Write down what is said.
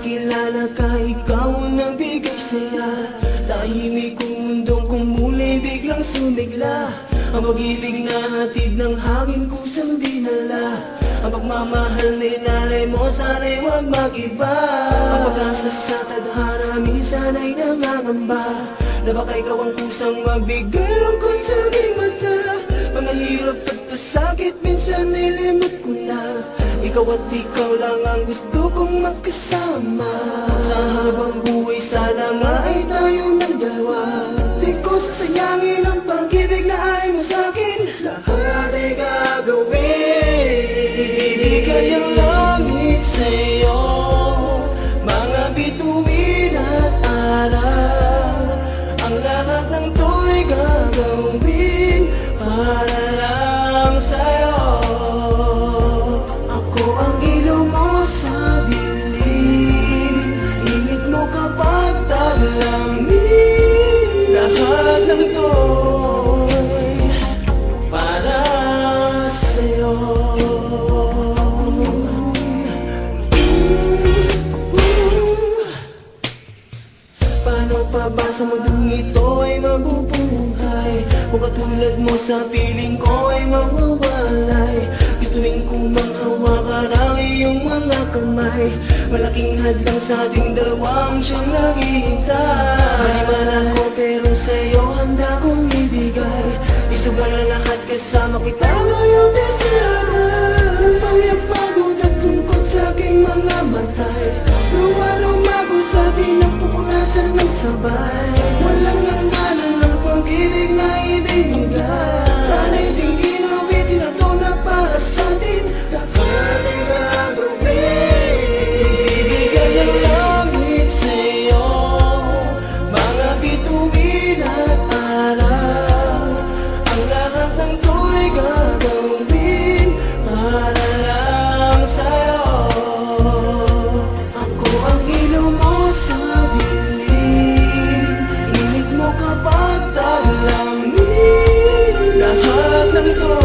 Makilala ka, ikaw ang nagbigay saya. Tahimik kong mundong kumulay, biglang sumigla. Ang pag-ibig na hatid ng hangin kusang dinala. Ang pagmamahal na inalay mo, sana'y huwag mag-iba. Ang pag-asa sa tadhana, minsan nangangamba. Na baka ikaw ang kusang magbigay lungkot sa mata. Mga hirap at pasakit, minsan ay limot ko na ikaw at ikaw lang ang gusto kong magkasama. Sa habang buhay sana nga ay tayo ng dalawa. Di ko sasayangin ang pag-ibig na ay mo sa'kin Lahat ay gagawin mundong ito ay mabubuhay. Kung katulad mo sa piling ko ay mawawalay. Gustuin ko mang hawakan ang iyong mga kamay. Malaking hadlang sa ating dalawang siyang naghihintay. Mali man ako pero sa'yo handa kong ibigay. Isugal ang lahat kasama kita desira Thank you.